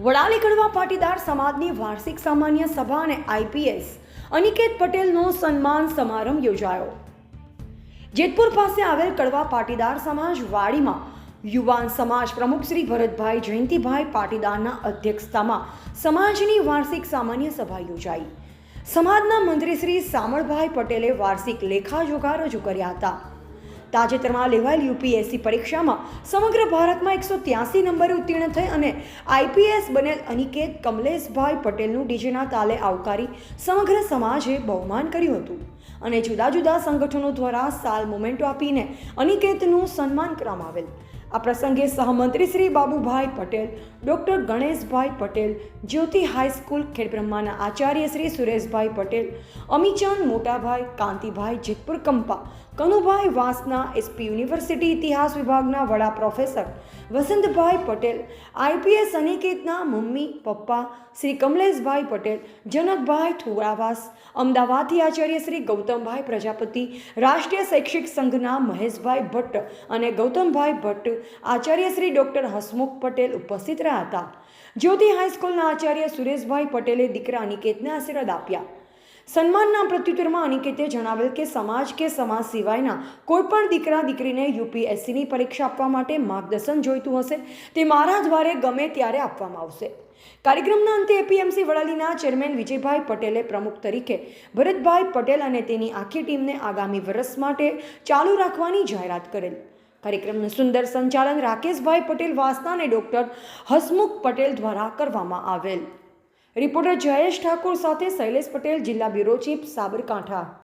વડાલી કડવા પાટીદાર સમાજની વાર્ષિક સામાન્ય સભા અને આઈપીએસ. અનિકેત પટેલનો સન્માન સમારંભ યોજાયો. જેતપુર પાસે આવેલ કડવા પાટીદાર સમાજ યુવાન સમાજ પ્રમુખ શ્રી ભરતભાઈ જયંતિભાઈ પાટીદારના અધ્યક્ષતામાં સમાજની વાર્ષિક સામાન્ય સભા યોજાઈ. સમાજના મંત્રી શ્રી સામળભાઈ પટેલે વાર્ષિક લેખાજોખા રજૂ કર્યા હતા. તાજેતરમાં લેવાયેલ યુપીએસસી પરીક્ષામાં સમગ્ર ભારતમાં એકસો ત્યાસી નંબરે ઉત્તીર્ણ થઈ અને આઈપીએસ બનેલ અનિકેત કમલેશભાઈ પટેલનું ડીજેના તાલે આવકારી સમગ્ર સમાજે બહુમાન કર્યું હતું અને જુદા જુદા સંગઠનો દ્વારા સાલ મોમેન્ટો આપીને અનિકેતનું સન્માન કરવામાં આવેલ. આ પ્રસંગે સહમંત્રી Shri Babubhai Patel, doctor Ganeshbhai Patel, Jyoti high school ખેડબ્રહ્માના આચાર્ય શ્રી સુરેશભાઈ પટેલ અમીચાંદ મોટાભાઈ, કાંતિભાઈ જેતપુર કંપા કનુભાઈ વાસના એસપી યુનિવર્સિટી ઇતિહાસ વિભાગના વડા પ્રોફેસર, વસંતભાઈ પટેલ, આઈપીએસ અનિકેતના મમ્મી, પપ્પા, શ્રી કમલેશભાઈ પટેલ, જનકભાઈ થોરાવાસ અમદાવાદથી આચાર્ય શ્રી ગૌતમભાઈ પ્રજાપતિ, રાષ્ટ્રીય શૈક્ષિક સંઘના મહેશભાઈ ભટ્ટ અને ગૌતમભાઈ ભટ્ટ આચાર્ય શ્રી ડૉક્ટર હસમુખ પટેલ ઉપસ્થિત રહ્યા હતા. જ્યોતિ હાઈસ્કૂલના આચાર્ય સુરેશભાઈ પટેલે દીકરા અનિકેતને આશીર્વાદ આપ્યા. સન્માનના પ્રત્યુત્તરમાં અનિકેતે જણાવેલ કે સમાજ કે સમાજ સિવાયના કોઈપણ દીકરા દીકરીને યુપીએસસીની પરીક્ષા આપવા માટે માર્ગદર્શન જોઈતું હશે, તે મારા દ્વારે ગમે ત્યારે આપવામાં આવશે. કાર્યક્રમના અંતે એપીએમસી વડાલીના ચેરમેન વિજયભાઈ પટેલે પ્રમુખ તરીકે ભરતભાઈ પટેલ અને તેની આખી ટીમને આગામી વર્ષ માટે ચાલુ રાખવાની જાહેરાત કરેલ. કાર્યક્રમનું સુંદર સંચાલન રાકેશભાઈ પટેલ વાસના અને ડૉક્ટર હસમુખ પટેલ દ્વારા કરવામાં આવેલ. રિપોર્ટર જયેશ ઠાકોર સાથે શૈલેષ પટેલ, જિલ્લા બ્યુરો ચીફ સાબરકાંઠા.